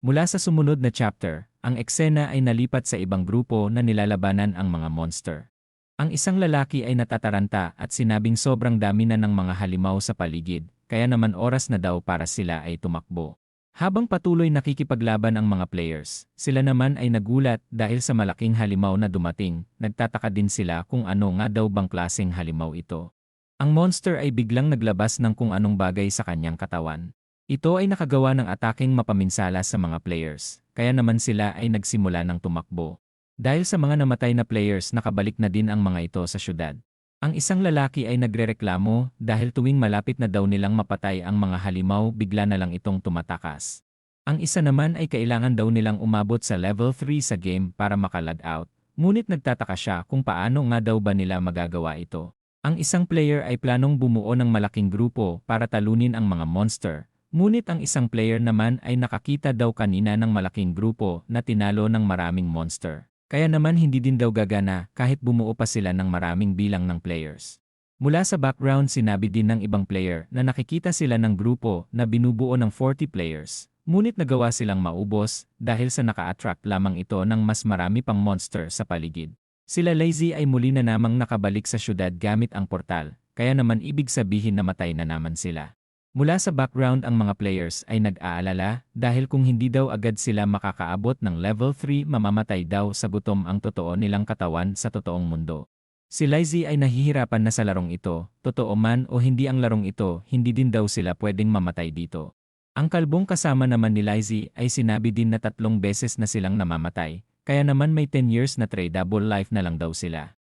Mula sa sumunod na chapter, ang eksena ay nalipat sa ibang grupo na nilalabanan ang mga monster. Ang isang lalaki ay natataranta at sinabing sobrang dami na ng mga halimaw sa paligid, kaya naman oras na daw para sila ay tumakbo. Habang patuloy nakikipaglaban ang mga players, sila naman ay nagulat dahil sa malaking halimaw na dumating, nagtataka din sila kung ano nga daw bang klaseng halimaw ito. Ang monster ay biglang naglabas ng kung anong bagay sa kanyang katawan. Ito ay nakagawa ng ataking mapaminsala sa mga players, kaya naman sila ay nagsimula ng tumakbo. Dahil sa mga namatay na players nakabalik na din ang mga ito sa syudad. Ang isang lalaki ay nagrereklamo dahil tuwing malapit na daw nilang mapatay ang mga halimaw bigla na lang itong tumatakas. Ang isa naman ay kailangan daw nilang umabot sa level 3 sa game para makalag out, ngunit nagtataka siya kung paano nga daw ba nila magagawa ito. Ang isang player ay planong bumuo ng malaking grupo para talunin ang mga monster, Ngunit ang isang player naman ay nakakita daw kanina ng malaking grupo na tinalo ng maraming monster. Kaya naman hindi din daw gagana kahit bumuo pa sila ng maraming bilang ng players. Mula sa background sinabi din ng ibang player na nakikita sila ng grupo na binubuo ng 40 players. Ngunit nagawa silang maubos dahil sa naka-attract lamang ito ng mas marami pang monster sa paligid. Sila lazy ay muli na namang nakabalik sa syudad gamit ang portal, kaya naman ibig sabihin na matay na naman sila. Mula sa background ang mga players ay nag-aalala dahil kung hindi daw agad sila makakaabot ng level 3 mamamatay daw sa gutom ang totoo nilang katawan sa totoong mundo. Si Lizzie ay nahihirapan na sa larong ito, totoo man o hindi ang larong ito, hindi din daw sila pwedeng mamatay dito. Ang kalbong kasama naman ni Lizzie ay sinabi din na tatlong beses na silang namamatay, kaya naman may 10 years na tradable life na lang daw sila.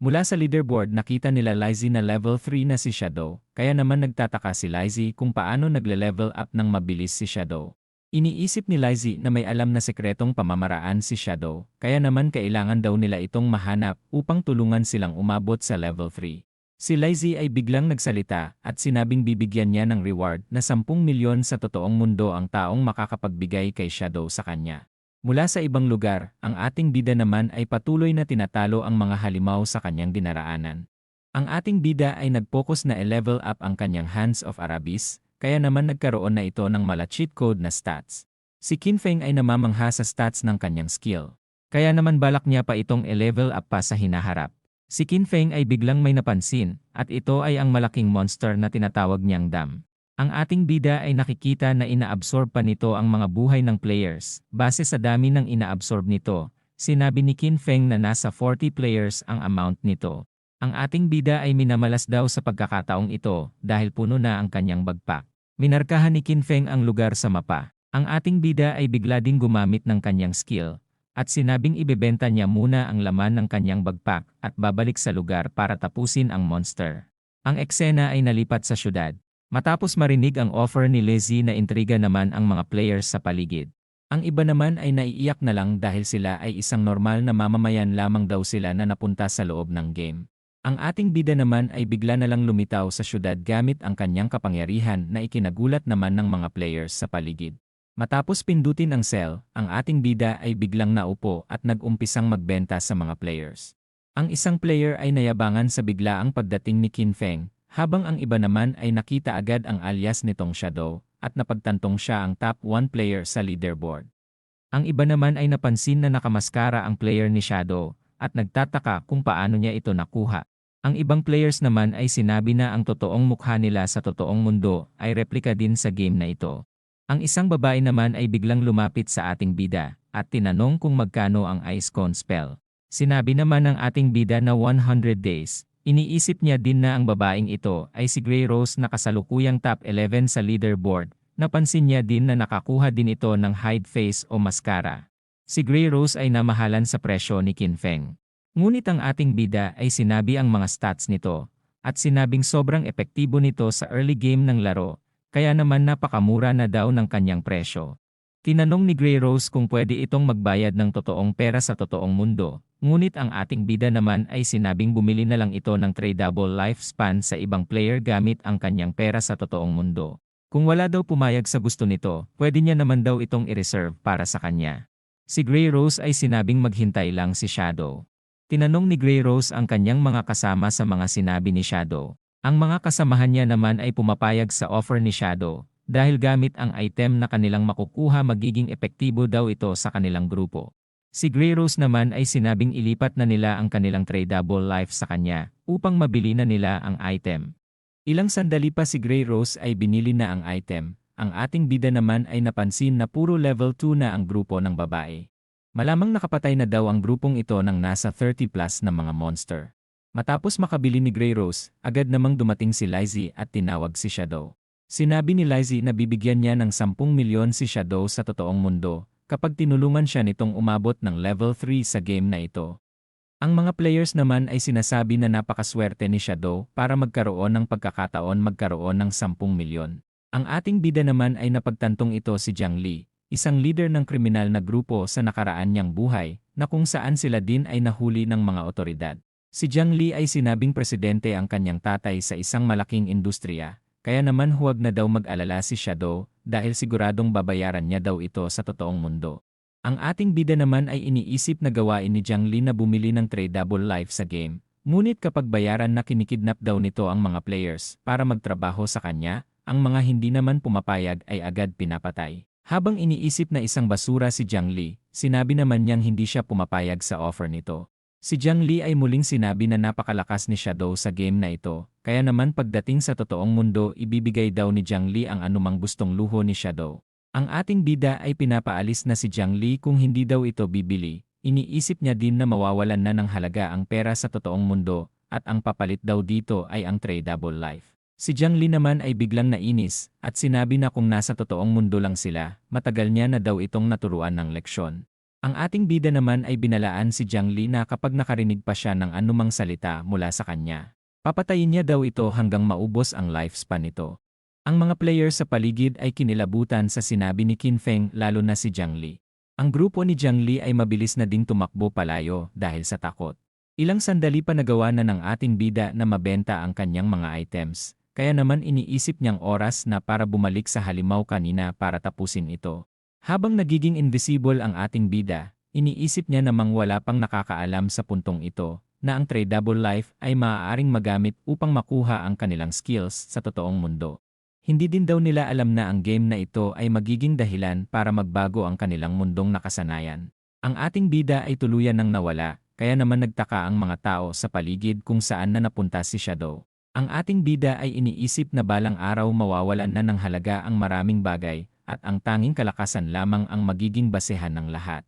Mula sa leaderboard nakita nila Lizzie na level 3 na si Shadow, kaya naman nagtataka si Lizzie kung paano nagle-level up ng mabilis si Shadow. Iniisip ni Lizzie na may alam na sekretong pamamaraan si Shadow, kaya naman kailangan daw nila itong mahanap upang tulungan silang umabot sa level 3. Si Lizzie ay biglang nagsalita at sinabing bibigyan niya ng reward na 10 milyon sa totoong mundo ang taong makakapagbigay kay Shadow sa kanya. Mula sa ibang lugar, ang ating bida naman ay patuloy na tinatalo ang mga halimaw sa kanyang dinaraanan. Ang ating bida ay nag-focus na i-level up ang kanyang Hands of Arabis, kaya naman nagkaroon na ito ng mala cheat code na stats. Si Kinfeng ay namamangha sa stats ng kanyang skill. Kaya naman balak niya pa itong i-level up pa sa hinaharap. Si Kinfeng ay biglang may napansin, at ito ay ang malaking monster na tinatawag niyang Dam. Ang ating bida ay nakikita na inaabsorb pa nito ang mga buhay ng players. Base sa dami ng inaabsorb nito, sinabi ni Qin Feng na nasa 40 players ang amount nito. Ang ating bida ay minamalas daw sa pagkakataong ito dahil puno na ang kanyang bagpak. Minarkahan ni Qin Feng ang lugar sa mapa. Ang ating bida ay bigla ding gumamit ng kanyang skill at sinabing ibebenta niya muna ang laman ng kanyang bagpak at babalik sa lugar para tapusin ang monster. Ang eksena ay nalipat sa syudad. Matapos marinig ang offer ni Lizzie na intriga naman ang mga players sa paligid. Ang iba naman ay naiiyak na lang dahil sila ay isang normal na mamamayan lamang daw sila na napunta sa loob ng game. Ang ating bida naman ay bigla na lang lumitaw sa syudad gamit ang kanyang kapangyarihan na ikinagulat naman ng mga players sa paligid. Matapos pindutin ang cell, ang ating bida ay biglang naupo at nag-umpisang magbenta sa mga players. Ang isang player ay nayabangan sa biglaang pagdating ni Qin Feng, habang ang iba naman ay nakita agad ang alias nitong Shadow at napagtantong siya ang top 1 player sa leaderboard. Ang iba naman ay napansin na nakamaskara ang player ni Shadow at nagtataka kung paano niya ito nakuha. Ang ibang players naman ay sinabi na ang totoong mukha nila sa totoong mundo ay replika din sa game na ito. Ang isang babae naman ay biglang lumapit sa ating bida at tinanong kung magkano ang ice cone spell. Sinabi naman ng ating bida na 100 days Iniisip niya din na ang babaeng ito ay si Grey Rose na kasalukuyang top 11 sa leaderboard. Napansin niya din na nakakuha din ito ng hide face o mascara. Si Grey Rose ay namahalan sa presyo ni Qin Feng. Ngunit ang ating bida ay sinabi ang mga stats nito, at sinabing sobrang epektibo nito sa early game ng laro, kaya naman napakamura na daw ng kanyang presyo. Tinanong ni Grey Rose kung pwede itong magbayad ng totoong pera sa totoong mundo, Ngunit ang ating bida naman ay sinabing bumili na lang ito ng tradable lifespan sa ibang player gamit ang kanyang pera sa totoong mundo. Kung wala daw pumayag sa gusto nito, pwede niya naman daw itong i-reserve para sa kanya. Si Grey Rose ay sinabing maghintay lang si Shadow. Tinanong ni Grey Rose ang kanyang mga kasama sa mga sinabi ni Shadow. Ang mga kasamahan niya naman ay pumapayag sa offer ni Shadow, Dahil gamit ang item na kanilang makukuha magiging epektibo daw ito sa kanilang grupo. Si Grey Rose naman ay sinabing ilipat na nila ang kanilang tradable life sa kanya upang mabili na nila ang item. Ilang sandali pa si Grey Rose ay binili na ang item. Ang ating bida naman ay napansin na puro level 2 na ang grupo ng babae. Malamang nakapatay na daw ang grupong ito ng nasa 30 plus na mga monster. Matapos makabili ni Grey Rose, agad namang dumating si Lizzie at tinawag si Shadow. Sinabi ni Lizzie na bibigyan niya ng 10 milyon si Shadow sa totoong mundo kapag tinulungan siya nitong umabot ng level 3 sa game na ito. Ang mga players naman ay sinasabi na napakaswerte ni Shadow para magkaroon ng pagkakataon magkaroon ng 10 milyon. Ang ating bida naman ay napagtantong ito si Jiang Li, isang leader ng kriminal na grupo sa nakaraan niyang buhay, na kung saan sila din ay nahuli ng mga otoridad. Si Jiang Li ay sinabing presidente ang kanyang tatay sa isang malaking industriya, kaya naman huwag na daw mag-alala si Shadow dahil siguradong babayaran niya daw ito sa totoong mundo. Ang ating bida naman ay iniisip na gawain ni Jiang Li na bumili ng tradable life sa game. Ngunit kapag bayaran na kinikidnap daw nito ang mga players para magtrabaho sa kanya, ang mga hindi naman pumapayag ay agad pinapatay. Habang iniisip na isang basura si Jiang Li, sinabi naman niyang hindi siya pumapayag sa offer nito. Si Jiang Li ay muling sinabi na napakalakas ni Shadow sa game na ito, kaya naman pagdating sa totoong mundo ibibigay daw ni Jiang Li ang anumang gustong luho ni Shadow. Ang ating bida ay pinapaalis na si Jiang Li kung hindi daw ito bibili, iniisip niya din na mawawalan na ng halaga ang pera sa totoong mundo, at ang papalit daw dito ay ang tradable life. Si Jiang Li naman ay biglang nainis, at sinabi na kung nasa totoong mundo lang sila, matagal niya na daw itong naturuan ng leksyon. Ang ating bida naman ay binalaan si Jiang Li na kapag nakarinig pa siya ng anumang salita mula sa kanya. Papatayin niya daw ito hanggang maubos ang lifespan nito. Ang mga player sa paligid ay kinilabutan sa sinabi ni Qin Feng lalo na si Jiang Li. Ang grupo ni Jiang Li ay mabilis na ding tumakbo palayo dahil sa takot. Ilang sandali pa nagawa na ng ating bida na mabenta ang kanyang mga items, kaya naman iniisip niyang oras na para bumalik sa halimaw kanina para tapusin ito. Habang nagiging invisible ang ating bida, iniisip niya namang wala pang nakakaalam sa puntong ito na ang tradable life ay maaaring magamit upang makuha ang kanilang skills sa totoong mundo. Hindi din daw nila alam na ang game na ito ay magiging dahilan para magbago ang kanilang mundong nakasanayan. Ang ating bida ay tuluyan ng nawala, kaya naman nagtaka ang mga tao sa paligid kung saan na napunta si Shadow. Ang ating bida ay iniisip na balang araw mawawalan na ng halaga ang maraming bagay, at ang tanging kalakasan lamang ang magiging basehan ng lahat.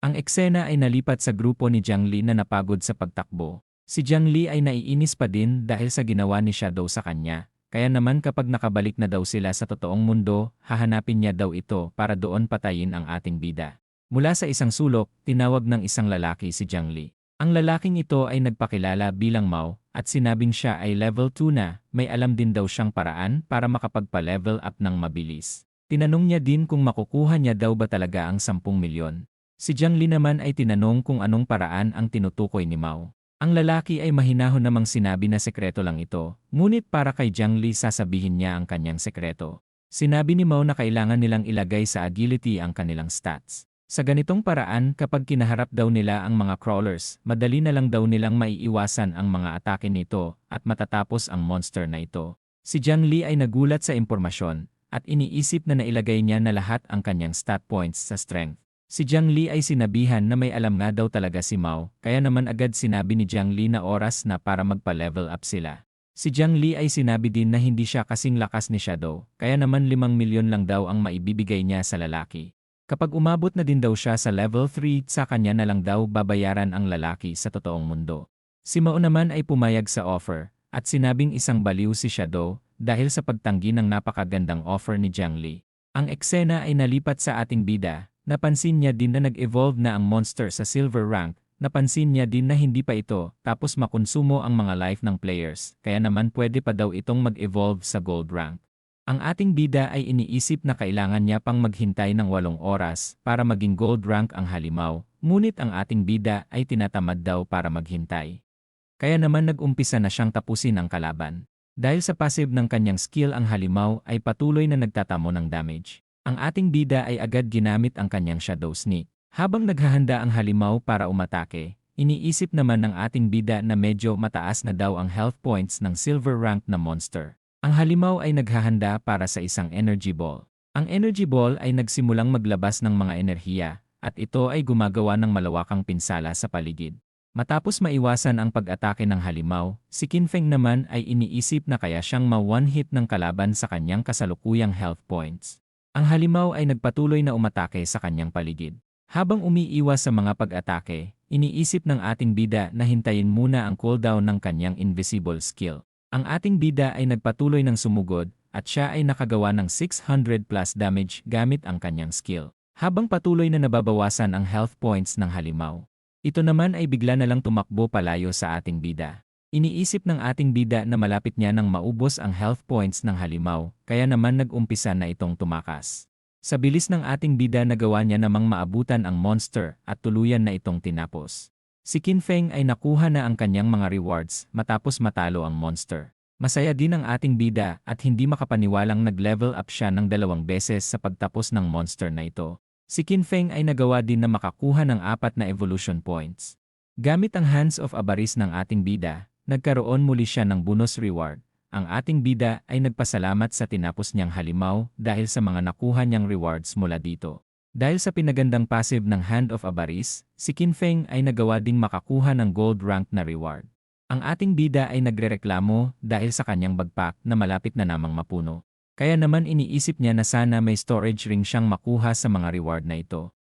Ang eksena ay nalipat sa grupo ni Jiang Li na napagod sa pagtakbo. Si Jiang Li ay naiinis pa din dahil sa ginawa ni Shadow sa kanya, kaya naman kapag nakabalik na daw sila sa totoong mundo, hahanapin niya daw ito para doon patayin ang ating bida. Mula sa isang sulok, tinawag ng isang lalaki si Jiang Li. Ang lalaking ito ay nagpakilala bilang Mao, at sinabing siya ay level 2 na, may alam din daw siyang paraan para makapagpa-level up ng mabilis. Tinanong niya din kung makukuha niya daw ba talaga ang 10 milyon. Si Jiang Li naman ay tinanong kung anong paraan ang tinutukoy ni Mao. Ang lalaki ay mahinahon namang sinabi na sekreto lang ito, ngunit para kay Jiang Li sasabihin niya ang kanyang sekreto. Sinabi ni Mao na kailangan nilang ilagay sa agility ang kanilang stats. Sa ganitong paraan kapag kinaharap daw nila ang mga crawlers, madali na lang daw nilang maiiwasan ang mga atake nito at matatapos ang monster na ito. Si Jiang Li ay nagulat sa impormasyon, at iniisip na nailagay niya na lahat ang kanyang stat points sa strength. Si Jiang Li ay sinabihan na may alam nga daw talaga si Mao, kaya naman agad sinabi ni Jiang Li na oras na para magpa-level up sila. Si Jiang Li ay sinabi din na hindi siya kasing lakas ni Shadow, kaya naman 5 milyon lang daw ang maibibigay niya sa lalaki. Kapag umabot na din daw siya sa level 3, sa kanya na lang daw babayaran ang lalaki sa totoong mundo. Si Mao naman ay pumayag sa offer, at sinabing isang baliw si Shadow, dahil sa pagtanggi ng napakagandang offer ni Jiang Li. Ang eksena ay nalipat sa ating bida, napansin niya din na nag-evolve na ang monster sa silver rank, napansin niya din na hindi pa ito, tapos makonsumo ang mga life ng players, kaya naman pwede pa daw itong mag-evolve sa gold rank. Ang ating bida ay iniisip na kailangan niya pang maghintay ng walong oras para maging gold rank ang halimaw, ngunit ang ating bida ay tinatamad daw para maghintay. Kaya naman nag-umpisa na siyang tapusin ang kalaban. Dahil sa passive ng kanyang skill ang halimaw ay patuloy na nagtatamo ng damage. Ang ating bida ay agad ginamit ang kanyang shadow sneak. Habang naghahanda ang halimaw para umatake, iniisip naman ng ating bida na medyo mataas na daw ang health points ng silver rank na monster. Ang halimaw ay naghahanda para sa isang energy ball. Ang energy ball ay nagsimulang maglabas ng mga enerhiya, at ito ay gumagawa ng malawakang pinsala sa paligid. Matapos maiwasan ang pag-atake ng halimaw, si Kinfeng naman ay iniisip na kaya siyang ma-one-hit ng kalaban sa kanyang kasalukuyang health points. Ang halimaw ay nagpatuloy na umatake sa kanyang paligid. Habang umiiwas sa mga pag-atake, iniisip ng ating bida na hintayin muna ang cooldown ng kanyang invisible skill. Ang ating bida ay nagpatuloy ng sumugod at siya ay nakagawa ng 600 plus damage gamit ang kanyang skill. Habang patuloy na nababawasan ang health points ng halimaw. Ito naman ay bigla na lang tumakbo palayo sa ating bida. Iniisip ng ating bida na malapit niya nang maubos ang health points ng halimaw, kaya naman nag-umpisa na itong tumakas. Sa bilis ng ating bida nagawa niya namang maabutan ang monster at tuluyan na itong tinapos. Si Qin Feng ay nakuha na ang kanyang mga rewards matapos matalo ang monster. Masaya din ang ating bida at hindi makapaniwalang nag-level up siya ng dalawang beses sa pagtapos ng monster na ito. Si Qin Feng ay nagawa din na makakuha ng apat na evolution points. Gamit ang Hands of Avaris ng ating bida, nagkaroon muli siya ng bonus reward. Ang ating bida ay nagpasalamat sa tinapos niyang halimaw dahil sa mga nakuha niyang rewards mula dito. Dahil sa pinagandang passive ng Hand of Avaris, si Qin Feng ay nagawa ding makakuha ng gold rank na reward. Ang ating bida ay nagrereklamo dahil sa kanyang bagpak na malapit na namang mapuno. Kaya naman iniisip niya na sana may storage ring siyang makuha sa mga reward na ito.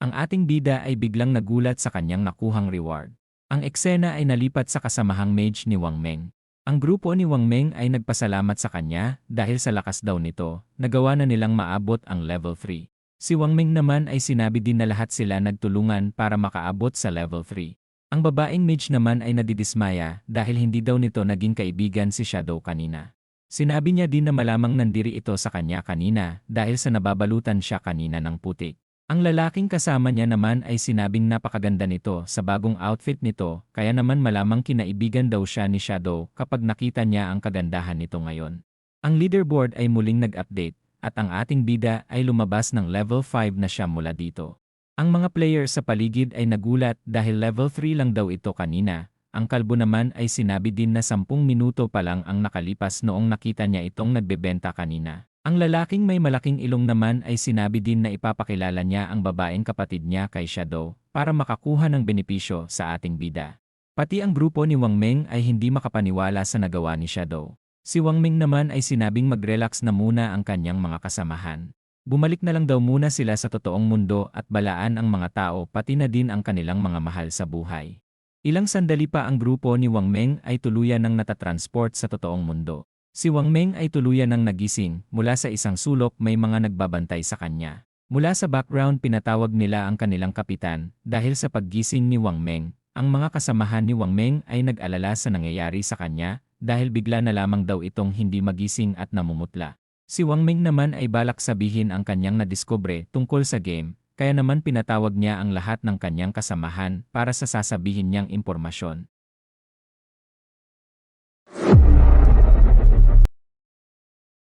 Ang ating bida ay biglang nagulat sa kanyang nakuhang reward. Ang eksena ay nalipat sa kasamahang mage ni Wang Meng. Ang grupo ni Wang Meng ay nagpasalamat sa kanya dahil sa lakas daw nito, nagawa na nilang maabot ang level 3. Si Wang Ming naman ay sinabi din na lahat sila nagtulungan para makaabot sa level 3. Ang babaeng mage naman ay nadidismaya dahil hindi daw nito naging kaibigan si Shadow kanina. Sinabi niya din na malamang nandiri ito sa kanya kanina dahil sa nababalutan siya kanina ng putik. Ang lalaking kasama niya naman ay sinabing napakaganda nito sa bagong outfit nito kaya naman malamang kinaibigan daw siya ni Shadow kapag nakita niya ang kagandahan nito ngayon. Ang leaderboard ay muling nag-update at ang ating bida ay lumabas ng level 5 na siya mula dito. Ang mga player sa paligid ay nagulat dahil level 3 lang daw ito kanina. Ang kalbo naman ay sinabi din na 10 minuto pa lang ang nakalipas noong nakita niya itong nagbebenta kanina. Ang lalaking may malaking ilong naman ay sinabi din na ipapakilala niya ang babaeng kapatid niya kay Shadow para makakuha ng benepisyo sa ating bida. Pati ang grupo ni Wang Meng ay hindi makapaniwala sa nagawa ni Shadow. Si Wang Ming naman ay sinabing mag-relax na muna ang kanyang mga kasamahan. Bumalik na lang daw muna sila sa totoong mundo at balaan ang mga tao pati na din ang kanilang mga mahal sa buhay. Ilang sandali pa ang grupo ni Wang Meng ay tuluyan ng natatransport sa totoong mundo. Si Wang Meng ay tuluyan ng nagising, mula sa isang sulok may mga nagbabantay sa kanya. Mula sa background pinatawag nila ang kanilang kapitan, dahil sa paggising ni Wang Meng, ang mga kasamahan ni Wang Meng ay nag-alala sa nangyayari sa kanya, dahil bigla na lamang daw itong hindi magising at namumutla. Si Wang Ming naman ay balak sabihin ang kanyang nadiskubre tungkol sa game, kaya naman pinatawag niya ang lahat ng kanyang kasamahan para sa sasabihin niyang impormasyon.